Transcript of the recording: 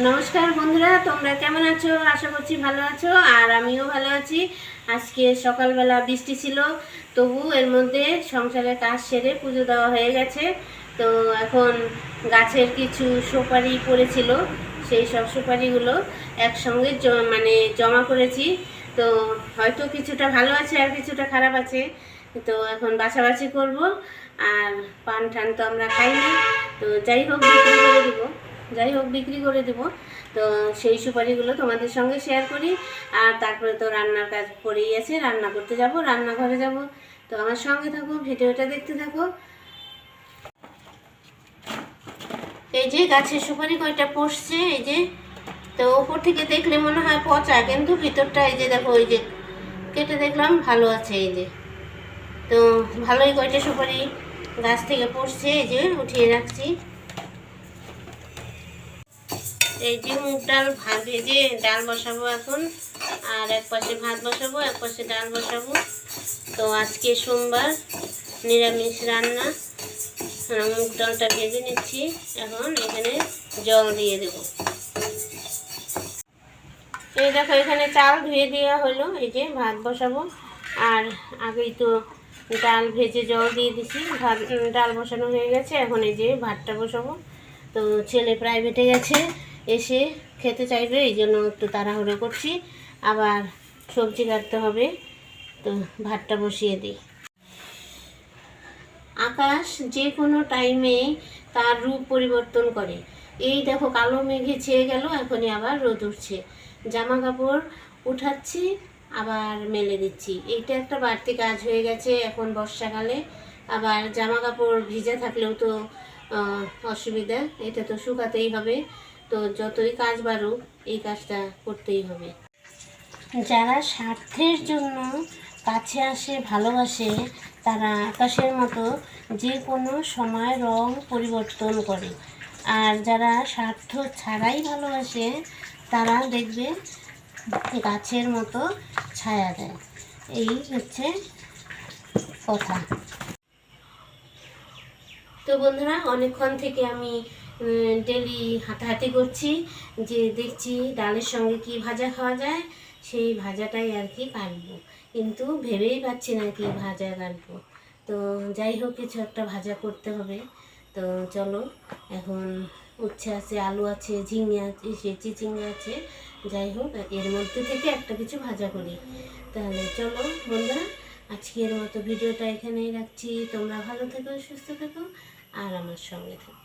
নমস্কার বন্ধুরা, তোমরা কেমন আছো? আশা করছি ভালো আছো, আর আমিও ভালো আছি। আজকে সকালবেলা বৃষ্টি ছিল, তবু এর মধ্যে সংসারের কাজ সেরে পুজো দেওয়া হয়ে গেছে। তো এখন গাছের কিছু সুপারি পড়েছিল, সেই সব সুপারিগুলো একসঙ্গে মানে জমা করেছি। তো হয়তো কিছুটা ভালো আছে আর কিছুটা খারাপ আছে। তো এখন বাছাবাছি করব, আর পান ঠান তো আমরা খাই না তো যাই হোক, বিক্রি করে দেবো। যাই হোক, বিক্রি করে দেব। তো সেই সুপারিগুলো তোমাদের সঙ্গে শেয়ার করি। আর তারপরে তো রান্নার কাজ পড়েই আছে, রান্না করতে যাব, রান্নাঘরে যাব। তো আমার সঙ্গে থাকো, ভিডিওটা দেখতে থাকো। এই যে গাছের সুপারি কয়টা পড়ছে, এই যে। তো ওপর থেকে দেখলে মনে হয় পচা, কিন্তু ভিতরটা এই যে দেখো, ওই যে কেটে দেখলাম, ভালো আছে এই যে। তো ভালোই কয়টা সুপারি গাছ থেকে পড়ছে, এই যে উঠিয়ে রাখছি। এই যে মুগ ডাল ভাত ভেজে ডাল বসাবো এখন, আর এক পাশে ভাত বসাবো, এক পাশে ডাল বসাবো। তো আজকে সোমবার নিরামিষ রান্না। মুগ ডালটা ভেজে নিচ্ছি। এখন এখানে জল দিয়ে দেবো। এই দেখো, এখানে চাল ধুয়ে দেওয়া হলো। এই যে ভাত বসাবো। আর আগেই তো ডাল ভেজে জল দিয়ে দিছি। ভাত ডাল বসানো হয়ে গেছে। এখন এই যে ভাতটা বসাবো। তো ছেলে প্রাইভেটে গেছে। এসে খেতে চাইবে, এই জন্য একটু তাড়াহুড়ো করছি। আবার সবজি কাটতে হবে, তো ভাতটা বসিয়ে দিই। আকাশ যে কোনো টাইমে তার রূপ পরিবর্তন করে। এই দেখো, কালো মেঘে ছেয়ে গেল, এখনই আবার রোদ উঠছে। জামা কাপড় উঠাচ্ছি, আবার মেলে দিচ্ছি। এইটা একটা বাড়তি কাজ হয়ে গেছে এখন বর্ষাকালে। আবার জামা কাপড় ভিজা থাকলেও তো অসুবিধা। এটা তো শুকাতেই হবে। তো যতই কাজ বাড়ুক এই কাজটা করতেই হবে। যারা স্বার্থের জন্য কাছে আসে ভালোবাসে তারা আকাশের মতো যে কোনো সময় রং পরিবর্তন করে। আর যারা স্বার্থ ছাড়াই ভালোবাসে তারা দেখবে গাছের মতো ছায়া দেয়। এই হচ্ছে কথা। তো বন্ধুরা অনেকক্ষণ থেকে আমি ডেলি হাঁটাহাঁটি করছি, যে দেখছি ডালের সঙ্গে কি ভাজা খাওয়া যায়, সেই ভাজাটাই আর কি কাটবো। কিন্তু ভেবেই পাচ্ছি না কি ভাজা কাটবো। তো যাই হোক, কিছু একটা ভাজা করতে হবে। তো চলো, এখন উচ্ছে আছে, আলু আছে, ঝিঙে আছে সে চিচিঙ্গা আছে, যাই হোক, এর মধ্যে থেকে একটা কিছু ভাজা করি। তাহলে চলো বন্ধুরা, আজকের মতো ভিডিওটা এখানেই রাখছি। তোমরা ভালো থেকো, সুস্থ থেকো, আর আমার সঙ্গে থেকো।